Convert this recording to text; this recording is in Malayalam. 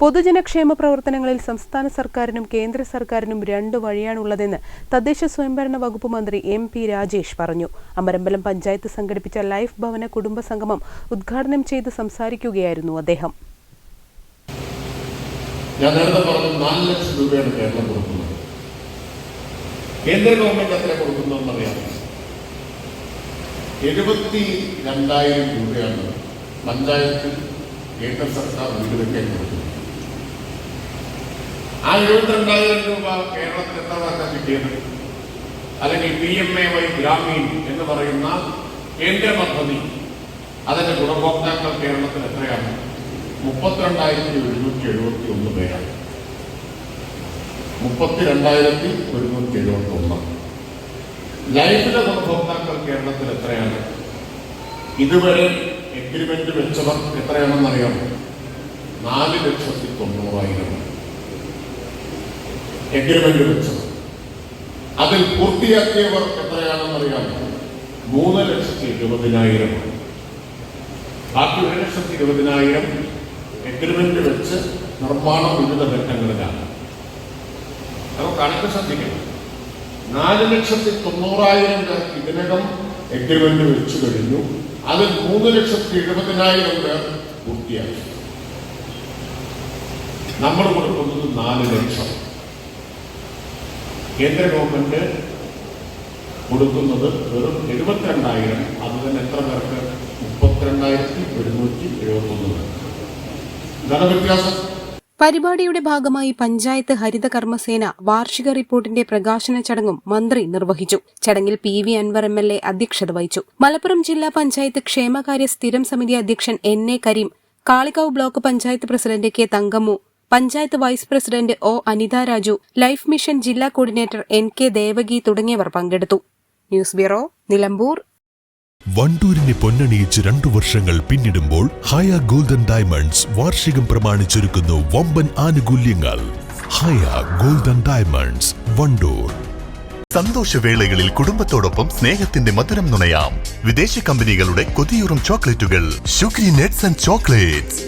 പൊതുജനക്ഷേമ പ്രവർത്തനങ്ങളിൽ സംസ്ഥാന സർക്കാരിനും കേന്ദ്ര സർക്കാരിനും രണ്ട് വഴിയാണുള്ളതെന്ന് തദ്ദേശ സ്വയംഭരണ വകുപ്പ് മന്ത്രി എം പി രാജേഷ് പറഞ്ഞു. അമരമ്പലം പഞ്ചായത്ത് സംഘടിപ്പിച്ച ലൈഫ് ഭവന കുടുംബ സംഗമം ഉദ്ഘാടനം ചെയ്ത് സംസാരിക്കുകയായിരുന്നു അദ്ദേഹം. ഞാൻ നേരത്തെ പറഞ്ഞു നാല് ലക്ഷം രൂപയാണ് കേരളം കൊടുക്കുന്നത്. കേന്ദ്ര ഗവൺമെന്റ് എത്ര കൊടുക്കുന്നതെന്നറിയാം എഴുപത്തി രണ്ടായിരം രൂപയാണ് പഞ്ചായത്തിൽ കേന്ദ്ര സർക്കാർ വീട് വെക്കാൻ കൊടുക്കുന്നത്. ആ എഴുപത്തിരണ്ടായിരം രൂപ? കേരളത്തിൽ എത്ര പേർക്കാ കിട്ടിയത് അല്ലെങ്കിൽ P M A Y Gramin എന്ന് പറയുന്ന കേന്ദ്ര പദ്ധതി അതിന്റെ ഗുണഭോക്താക്കൾ കേരളത്തിൽ എത്രയാണ്? മുപ്പത്തിരണ്ടായിരത്തി ഒരുന്നൂറ്റി എഴുപത്തി ഒന്ന് പേരാണ്. മുപ്പത്തിരണ്ടായിരത്തി ഒരുന്നൂറ്റി എഴുപത്തി ഒന്ന് ലൈഫിലെ ഗുണഭോക്താക്കൾ കേരളത്തിൽ എത്രയാണ്? ഇതുവരെ എഗ്രിമെന്റ് വെച്ചവർ എത്രയാണെന്നറിയാം നാല് ലക്ഷത്തി തൊണ്ണൂറായിരം. എഗ്രിമെന്റ് വെച്ചത് അതിൽ പൂർത്തിയാക്കിയവർ എത്രയാണെന്നറിയാമോ മൂന്ന് ലക്ഷത്തി എഴുപതിനായിരം ബാക്കി ഒരു ലക്ഷത്തി ഇരുപതിനായിരം എഗ്രിമെന്റ് വെച്ച് നിർമ്മാണം വിവിധ ഘട്ടങ്ങളിലാണ്. അപ്പോൾ കണക്ക് ശ്രദ്ധിക്കണം. നാല് ലക്ഷത്തി തൊണ്ണൂറായിരം പേർക്ക് ഇതിനകം എഗ്രിമെന്റ് വെച്ചു കഴിഞ്ഞു. അതിൽ മൂന്ന് ലക്ഷത്തി എഴുപതിനായിരം പേർ പൂർത്തിയാക്കി. നമ്മൾ കൊടുക്കുന്നത് നാല് ലക്ഷം. കേന്ദ്ര ഗവൺമെന്റ് കൊടുക്കുന്നത് വെറും എഴുപത്തിരണ്ടായിരം അത് തന്നെ എത്ര പേർക്ക്? മുപ്പത്തിരണ്ടായിരത്തി ഒരുന്നൂറ്റി എഴുപത്തി ഒന്ന് പേർക്ക്. ഇതാണ് വ്യത്യാസം. പരിപാടിയുടെ ഭാഗമായി പഞ്ചായത്ത് ഹരിത കർമ്മസേന വാർഷിക റിപ്പോർട്ടിന്റെ പ്രകാശന ചടങ്ങും മന്ത്രി നിർവഹിച്ചു. ചടങ്ങിൽ P V Anvar M L A അധ്യക്ഷത വഹിച്ചു. മലപ്പുറം ജില്ലാ പഞ്ചായത്ത് ക്ഷേമകാര്യ സ്ഥിരം സമിതി അധ്യക്ഷൻ N A Kareem Kalikavu block panchayat president K Thankammu panchayat vice president O Anitha Raju life mission ജില്ലാ കോർഡിനേറ്റർ എൻ കെ ദേവകി തുടങ്ങിയവർ പങ്കെടുത്തു. News bureau Nilambur. വണ്ടൂരിനെ പൊന്നണിയിച്ച് രണ്ടു വർഷങ്ങൾ പിന്നിടുമ്പോൾ ഹയ ഗോൾഡൻ ഡയമണ്ട്സ് വാർഷികം പ്രമാണിച്ചൊരുക്കുന്നു വമ്പൻ ആനുകൂല്യങ്ങൾ. Haya golden diamonds Wandoor. സന്തോഷവേളകളിൽ കുടുംബത്തോടൊപ്പം സ്നേഹത്തിന്റെ മധുരം നുണയാം. വിദേശ കമ്പനികളുടെ കൊതിയൂറും ചോക്ലേറ്റുകൾ. Nuts and chocolates.